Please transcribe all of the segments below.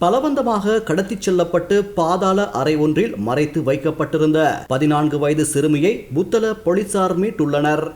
பலவந்தமாக கடத்திச் செல்லப்பட்டு பாதாள அறை ஒன்றில் மறைத்து வைக்கப்பட்டிருந்த பதினான்கு வயது சிறுமியை புத்தள போலீசார் மீட்டுள்ளனர்.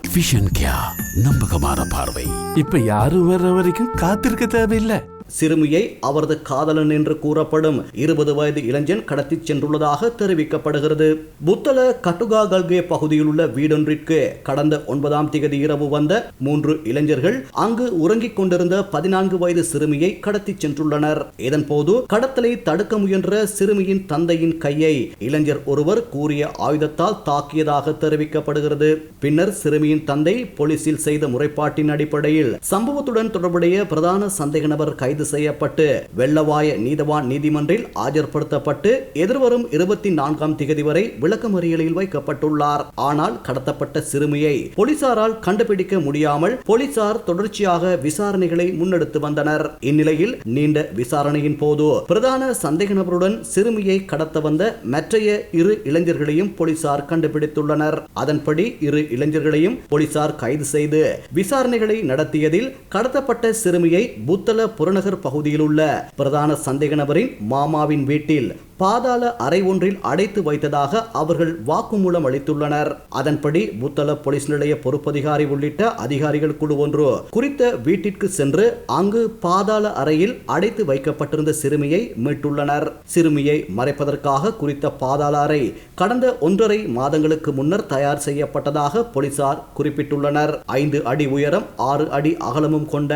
நம்பகமான பார்வை. இப்ப யாரும் வர்ற வரைக்கும் காத்திருக்க தேவையில்லை. சிறுமியை அவரது காதலன் என்று கூறப்படும் இருபது வயது இளைஞன் கடத்திச் சென்றுள்ளதாக தெரிவிக்கப்படுகிறது. புத்தல கட்டுகா கல்கே பகுதியில் உள்ள வீடொன்றிற்கு கடந்த ஒன்பதாம் தேதி இரவு வந்த மூன்று இளைஞர்கள் அங்கு உறங்கிக் கொண்டிருந்த பதினான்கு வயது சிறுமியை கடத்திச் சென்றுள்ளனர். இதன்போது கடத்தலை தடுக்க முயன்ற சிறுமியின் தந்தையின் கையை இளைஞர் ஒருவர் கூறிய ஆயுதத்தால் தாக்கியதாக தெரிவிக்கப்படுகிறது. பின்னர் சிறுமியின் தந்தை போலீசில் செய்த முறைப்பாட்டின் அடிப்படையில் சம்பவத்துடன் தொடர்புடைய பிரதான சந்தேக நபர் கைது செய்யப்பட்டு வெள்ளவாய நீதவான் நீதிமன்றில் ஆஜர்படுத்தப்பட்டு எதிர்வரும் இருபத்தி நான்காம் திகதி வரை விளக்கமறியலில் வைக்கப்பட்டுள்ளார். ஆனால் கடத்தப்பட்ட சிறுமியை போலீசாரால் கண்டுபிடிக்க முடியாமல் போலீசார் தொடர்ச்சியாக விசாரணைகளை முன்னெடுத்து வந்தனர். இந்நிலையில் நீண்ட விசாரணையின் போது பிரதான சந்தேக நபருடன் சிறுமியை கடத்த வந்த மற்றைய இரு இளைஞர்களையும் போலீசார் கண்டுபிடித்துள்ளனர். அதன்படி இரு இளைஞர்களையும் போலீசார் கைது செய்து விசாரணைகளை நடத்தியதில் கடத்தப்பட்ட சிறுமியை புத்தள புறநகர் பகுதியில் உள்ள பிரதான சந்தேக நபரின் மாமாவின் வீட்டில் பாதாள அறை ஒன்றில் அடைத்து வைத்ததாக அவர்கள் வாக்குமூலம் அளித்துள்ளனர். அதன்படி புத்தள போலீஸ் நிலைய பொறுப்பதிகாரி உள்ளிட்ட அதிகாரிகள் குழு ஒன்று குறித்த வீட்டிற்கு சென்று அங்கு பாதாள அறையில் அடைத்து வைக்கப்பட்டிருந்த சிறுமியை மீட்டுள்ளனர். சிறுமியை மறைப்பதற்காக குறித்த பாதாள அறை கடந்த ஒன்றரை மாதங்களுக்கு முன்னர் தயார் செய்யப்பட்டதாக போலீசார் குறிப்பிட்டுள்ளனர். ஐந்து அடி உயரம் ஆறு அடி அகலமும் கொண்ட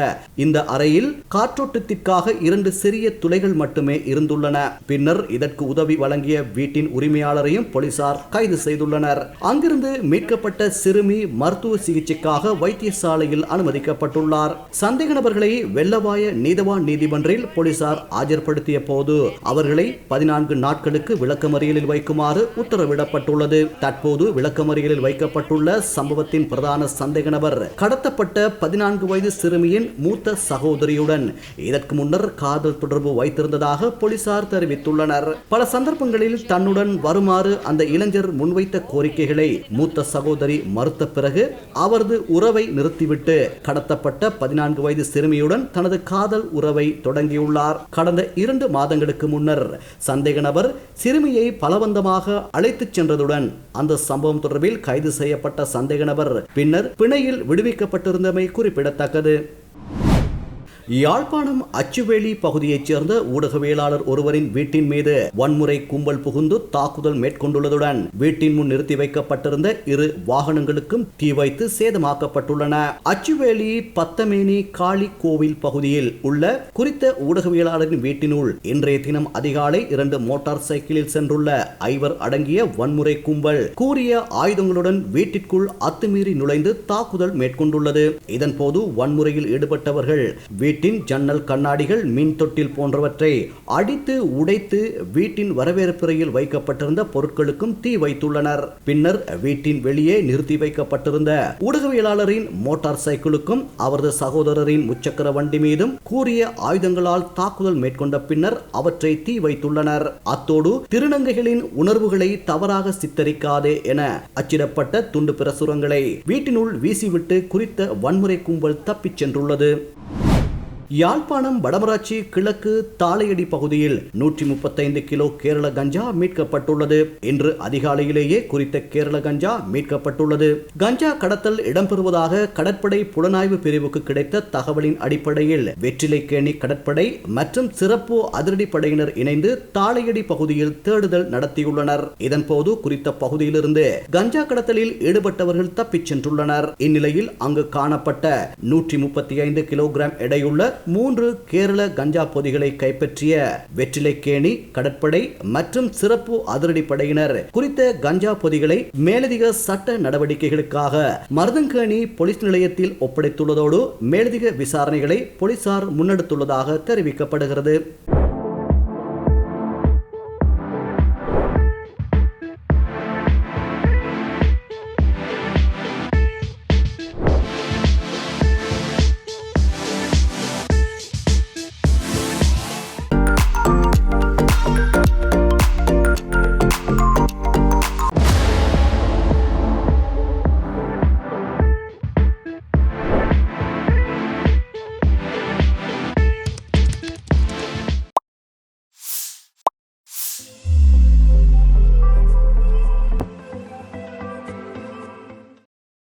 இந்த அறையில் காற்றோட்டத்திற்காக இரண்டு சிறிய துளைகள் மட்டுமே இருந்துள்ளன. பின்னர் இதன் இதற்கு உதவி வழங்கிய வீட்டின் உரிமையாளரையும் போலீசார் கைது செய்துள்ளனர். அங்கிருந்து மீட்கப்பட்ட சிறுமி மருத்துவ சிகிச்சைக்காக வைத்தியசாலையில் அனுமதிக்கப்பட்டுள்ளார். சந்தேக நபர்களை வெள்ளவாய நீதவான் நீதிமன்றில் போலீசார் ஆஜர்படுத்திய போது அவர்களை பதினான்கு நாட்களுக்கு விளக்கமறியலில் வைக்குமாறு உத்தரவிடப்பட்டுள்ளது. தற்போது விளக்கமறியலில் வைக்கப்பட்டுள்ள சம்பவத்தின் பிரதான சந்தேக நபர் கடத்தப்பட்ட பதினான்கு வயது சிறுமியின் மூத்த சகோதரியுடன். இதற்கு முன்னர் காதல் தொடர்பு வைத்திருந்ததாக போலீசார் தெரிவித்துள்ளனர். பல சந்தர்ப்பங்களில் தன்னுடன் வருமாறு அந்த இளைஞர் முன்வைத்த கோரிக்கைகளை மூத்த சகோதரி மறுத்த பிறகு அவரது உறவை நிறுத்திவிட்டு கடத்தப்பட்ட பதினான்கு வயது சிறுமியுடன் தனது காதல் உறவை தொடங்கியுள்ளார். கடந்த இரண்டு மாதங்களுக்கு முன்னர் சந்தேக நபர் சிறுமியை பலவந்தமாக அழைத்துச் சென்றதுடன் அந்த சம்பவம் தொடர்பில் கைது செய்யப்பட்ட சந்தேக நபர் பின்னர் பிணையில் விடுவிக்கப்பட்டிருந்தமை குறிப்பிடத்தக்கது. யாழ்ப்பாணம் அச்சுவேலி பகுதியைச் சேர்ந்த ஊடகவியலாளர் ஒருவரின் வீட்டின் மீது வன்முறை கும்பல் புகுந்து தாக்குதல் மேற்கொண்டுள்ளதுடன் வீட்டின் முன் நிறுத்தி வைக்கப்பட்டிருந்த இரு வாகனங்களுக்கும் தீ வைத்து சேதமாக்கப்பட்டுள்ளன. அச்சுவேலி பத்தமேனி காளி கோவில் பகுதியில் உள்ள குறித்த ஊடகவியலாளரின் வீட்டினுள் இன்றைய தினம் அதிகாலை இரண்டு மோட்டார் சைக்கிளில் சென்றுள்ள ஐவர் அடங்கிய வன்முறை கும்பல் கூறிய ஆயுதங்களுடன் வீட்டிற்குள் அத்துமீறி நுழைந்து தாக்குதல் மேற்கொண்டுள்ளது. இதன்போது வன்முறையில் ஈடுபட்டவர்கள் வீட்டில் வீட்டின் ஜன்னல் கண்ணாடிகள் மின் தொட்டில் போன்றவற்றை அடித்து உடைத்து வீட்டின் வரவேற்புறையில் வைக்கப்பட்டிருந்த பொருட்களுக்கும் தீ வைத்துள்ளனர். பின்னர் வீட்டின் வெளியே நிறுத்தி வைக்கப்பட்டிருந்த ஊடகவியலாளரின் மோட்டார் சைக்கிளுக்கும் அவரது சகோதரரின் முச்சக்கர வண்டி மீதும் கூறிய ஆயுதங்களால் தாக்குதல் மேற்கொண்ட பின்னர் அவற்றை தீ வைத்துள்ளனர். அத்தோடு திருநங்கைகளின் உணர்வுகளை தவறாக சித்தரிக்காதே என அச்சிடப்பட்ட துண்டு பிரசுரங்களை வீட்டினுள் வீசிவிட்டு குறித்த வன்முறை கும்பல் தப்பிச் சென்றுள்ளது. யாழ்ப்பாணம் வடமராட்சி கிழக்கு தாளையடி பகுதியில் நூற்றி முப்பத்தைந்து கிலோ கேரள கஞ்சா மீட்கப்பட்டுள்ளது. இன்று அதிகாலையிலேயே குறித்த கேரள கஞ்சா மீட்கப்பட்டுள்ளது. கஞ்சா கடத்தல் இடம்பெறுவதாக கடற்படை புலனாய்வு பிரிவுக்கு கிடைத்த தகவலின் அடிப்படையில் வெற்றிலைக்கேணி கடற்படை மற்றும் சிறப்பு அதிரடிப்படையினர் இணைந்து தாளையடி பகுதியில் தேடுதல் நடத்தியுள்ளனர். இதன்போது குறித்த பகுதியிலிருந்து கஞ்சா கடத்தலில் ஈடுபட்டவர்கள் தப்பிச் சென்றுள்ளனர். இந்நிலையில் அங்கு காணப்பட்ட நூற்றி முப்பத்தி ஐந்து கிலோகிராம் எடையுள்ள மூன்று கேரள கஞ்சா பொதிகளை கைப்பற்றிய வெற்றிலைக்கேணி கடற்படை மற்றும் சிறப்பு அதிரடிப்படையினர் குறித்த கஞ்சா பொதிகளை மேலதிக சட்ட நடவடிக்கைகளுக்காக மருதங்கேணி போலீஸ் நிலையத்தில் ஒப்படைத்துள்ளதோடு மேலதிக விசாரணைகளை போலீசார் முன்னெடுத்துள்ளதாக தெரிவிக்கப்படுகிறது.